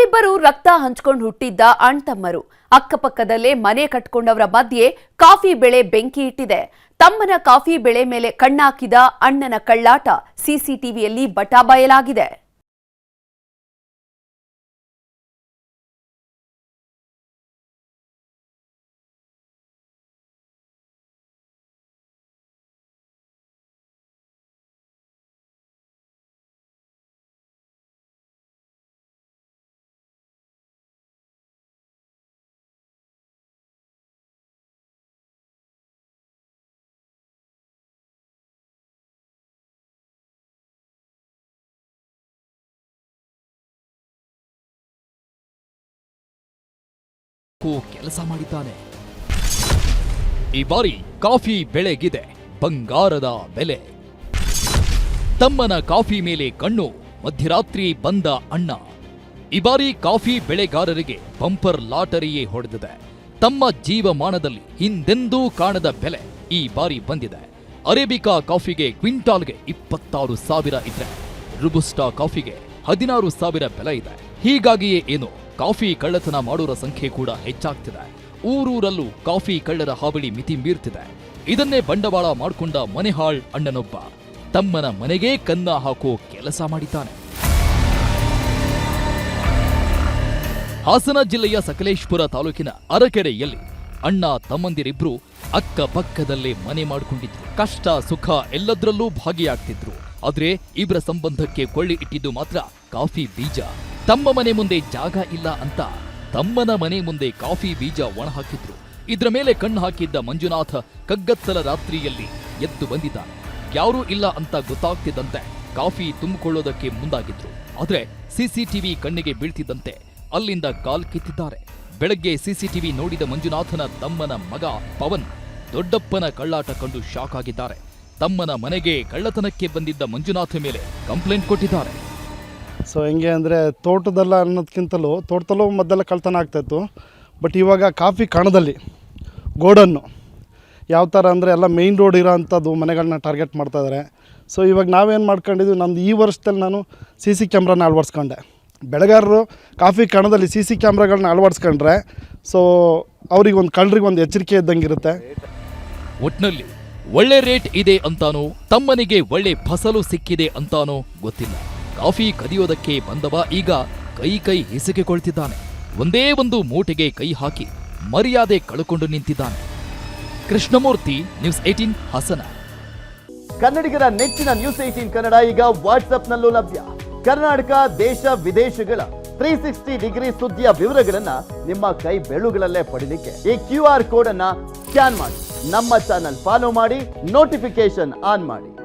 ಅವರಿಬ್ಬರು ರಕ್ತ ಹಂಚಿಕೊಂಡು ಹುಟ್ಟಿದ್ದ ಅಣ್ತಮ್ಮರು ಅಕ್ಕಪಕ್ಕದಲ್ಲೇ ಮನೆ ಕಟ್ಕೊಂಡವರ ಮಧ್ಯೆ ಕಾಫಿ ಬೆಳೆ ಬೆಂಕಿ ಇಟ್ಟಿದೆ. ತಮ್ಮನ ಕಾಫಿ ಬೆಳೆ ಮೇಲೆ ಕಣ್ಣಾಕಿದ ಅಣ್ಣನ ಕಳ್ಳಾಟ ಸಿಸಿಟಿವಿಯಲ್ಲಿ ಬಟಾಬಯಲಾಗಿದೆ. ಕೋ ಕೆಲಸ ಮಾಡಿದ್ದಾನೆ. ಈ ಬಾರಿ ಕಾಫಿ ಬೆಳೆಗಿದೆ, ಬಂಗಾರದ ಬೆಲೆ. ತಮ್ಮನ ಕಾಫಿ ಮೇಲೆ ಕಣ್ಣು, ಮಧ್ಯರಾತ್ರಿ ಬಂದ ಅಣ್ಣ. ಈ ಬಾರಿ ಕಾಫಿ ಬೆಳೆಗಾರರಿಗೆ ಬಂಪರ್ ಲಾಟರಿಯೇ ಹೊಡೆದಿದೆ. ತಮ್ಮ ಜೀವಮಾನದಲ್ಲಿ ಹಿಂದೆಂದೂ ಕಾಣದ ಬೆಲೆ ಈ ಬಾರಿ ಬಂದಿದೆ. ಅರೇಬಿಕಾ ಕಾಫಿಗೆ ಕ್ವಿಂಟಾಲ್ಗೆ ಇಪ್ಪತ್ತಾರು ಸಾವಿರ ಇದೆ ರುಬುಸ್ಟಾ ಕಾಫಿಗೆ ಹದಿನಾರು ಸಾವಿರ ಬೆಲೆ ಇದೆ. ಹೀಗಾಗಿಯೇ ಏನು? ಕಾಫಿ ಕಳ್ಳತನ ಮಾಡೋರ ಸಂಖ್ಯೆ ಕೂಡ ಹೆಚ್ಚಾಗ್ತಿದೆ. ಊರೂರಲ್ಲೂ ಕಾಫಿ ಕಳ್ಳರ ಹಾವಳಿ ಮಿತಿ ಮೀರ್ತಿದೆ. ಇದನ್ನೇ ಬಂಡವಾಳ ಮಾಡಿಕೊಂಡ ಮನೆಹಾಳ್ ಅಣ್ಣನೊಬ್ಬ. ತಮ್ಮನ ಮನೆಗೇ ಕನ್ನ ಹಾಕೋ ಕೆಲಸ ಮಾಡಿದ್ದಾನೆ. ಹಾಸನ ಜಿಲ್ಲೆಯ ಸಕಲೇಶ್ಪುರ ತಾಲೂಕಿನ ಅರಕೆರೆಯಲ್ಲಿ ಅಣ್ಣ ತಮ್ಮಂದಿರಿಬ್ರು ಅಕ್ಕಪಕ್ಕದಲ್ಲೇ ಮನೆ ಮಾಡಿಕೊಂಡಿದ್ರು. ಕಷ್ಟ, ಸುಖ ಎಲ್ಲದರಲ್ಲೂ ಭಾಗಿಯಾಗ್ತಿದ್ರು. ಆದ್ರೆ ಇಬ್ಬರ ಸಂಬಂಧಕ್ಕೆ ಕೊಳ್ಳಿ ಇಟ್ಟಿದ್ದು ಮಾತ್ರ ಕಾಫಿ ಬೀಜ. ತಮ್ಮ ಮನೆ ಮುಂದೆ ಜಾಗ ಇಲ್ಲ ಅಂತ ತಮ್ಮನ ಮನೆ ಮುಂದೆ ಕಾಫಿ ಬೀಜ ಒಣ ಹಾಕಿದ್ರು. ಇದ್ರ ಮೇಲೆ ಕಣ್ಣು ಹಾಕಿದ್ದ ಮಂಜುನಾಥ ಕಗ್ಗತ್ತಲ ರಾತ್ರಿಯಲ್ಲಿ ಎದ್ದು ಬಂದಿದ್ದಾನೆ. ಯಾರೂ ಇಲ್ಲ ಅಂತ ಗೊತ್ತಾಗ್ತಿದ್ದಂತೆ ಕಾಫಿ ತುಂಬಿಕೊಳ್ಳೋದಕ್ಕೆ ಮುಂದಾಗಿದ್ರು. ಆದ್ರೆ ಸಿಸಿಟಿವಿ ಕಣ್ಣಿಗೆ ಬೀಳ್ತಿದ್ದಂತೆ ಅಲ್ಲಿಂದ ಕಾಲ್ ಕಿತ್ತಿದ್ದಾರೆ. ಬೆಳಗ್ಗೆ ಸಿಸಿಟಿವಿ ನೋಡಿದ ಮಂಜುನಾಥನ ತಮ್ಮನ ಮಗ ಪವನ್ ದೊಡ್ಡಪ್ಪನ ಕಳ್ಳಾಟ ಕಂಡು ಶಾಕ್ ಆಗಿದ್ದಾರೆ. ತಮ್ಮನ ಮನೆಗೆ ಕಳ್ಳತನಕ್ಕೆ ಬಂದಿದ್ದ ಮಂಜುನಾಥ ಮೇಲೆ ಕಂಪ್ಲೇಂಟ್ ಕೊಟ್ಟಿದ್ದಾರೆ. ಸೊ ಹೆಂಗೆ ಅಂದರೆ ತೋಟದಲ್ಲ ಅನ್ನೋದಕ್ಕಿಂತಲೂ ತೋಟದಲ್ಲೂ ಮೊದಲೆಲ್ಲ ಕಳ್ತನ ಆಗ್ತಾಯಿತ್ತು ಬಟ್ ಇವಾಗ ಕಾಫಿ ಕಣದಲ್ಲಿ, ಗೋಡನ್ನು, ಯಾವ ಥರ ಅಂದರೆ ಎಲ್ಲ ಮೇಯ್ನ್ ರೋಡ್ ಇರೋ ಅಂಥದ್ದು ಮನೆಗಳನ್ನ ಟಾರ್ಗೆಟ್ ಮಾಡ್ತಾಯಿದ್ದಾರೆ ಸೊ ಇವಾಗ ನಾವೇನು ಮಾಡ್ಕೊಂಡಿದ್ವಿ, ನಂದು ಈ ವರ್ಷದಲ್ಲಿ ನಾನು ಸಿ ಸಿ ಕ್ಯಾಮ್ರಾನ ಅಳವಡಿಸ್ಕೊಂಡೆ. ಬೆಳೆಗಾರರು ಕಾಫಿ ಕಣದಲ್ಲಿ ಸಿ ಸಿ ಕ್ಯಾಮ್ರಾಗಳನ್ನ ಅಳವಡಿಸ್ಕೊಂಡ್ರೆ ಸೊ ಅವ್ರಿಗೆ ಒಂದು ಕಳ್ಳರಿಗೆ ಒಂದು ಎಚ್ಚರಿಕೆ ಇದ್ದಂಗೆ ಇರುತ್ತೆ ಒಟ್ನಲ್ಲಿ ಒಳ್ಳೆ ರೇಟ್ ಇದೆ ಅಂತಾನೋ, ತಮ್ಮನಿಗೆ ಒಳ್ಳೆ ಫಸಲು ಸಿಕ್ಕಿದೆ ಅಂತಾನೋ ಗೊತ್ತಿಲ್ಲ. ಕಾಫಿ ಕದಿಯೋದಕ್ಕೆ ಬಂದವ ಈಗ ಕೈ ಕೈ ಹಿಸುಕಿಕೊಳ್ತಿದ್ದಾನೆ ಒಂದೇ ಒಂದು ಮೂಟೆಗೆ ಕೈ ಹಾಕಿ ಮರ್ಯಾದೆ ಕಳುಕೊಂಡು ನಿಂತಿದ್ದಾನೆ. Krishnamurthy news eighteen Hassan. ಕನ್ನಡಿಗರ ನೆಚ್ಚಿನ ನ್ಯೂಸ್ ಏಟೀನ್ ಕನ್ನಡ ಈಗ ವಾಟ್ಸ್ಆಪ್ನಲ್ಲೂ ಲಭ್ಯ. ಕರ್ನಾಟಕ, ದೇಶ, ವಿದೇಶಗಳ ತ್ರೀ ಸಿಕ್ಸ್ಟಿ ಡಿಗ್ರಿ ಸುದ್ದಿಯ ವಿವರಗಳನ್ನ ನಿಮ್ಮ ಕೈ ಬೆಳುಗಳಲ್ಲೇ ಪಡಿಲಿಕ್ಕೆ ಈ ಕ್ಯೂ ಆರ್ ಕೋಡ್ ಅನ್ನ ಸ್ಕ್ಯಾನ್ ಮಾಡಿ. ನಮ್ಮ ಚಾನಲ್ ಫಾಲೋ ಮಾಡಿ ನೋಟಿಫಿಕೇಶನ್ ಆನ್ ಮಾಡಿ.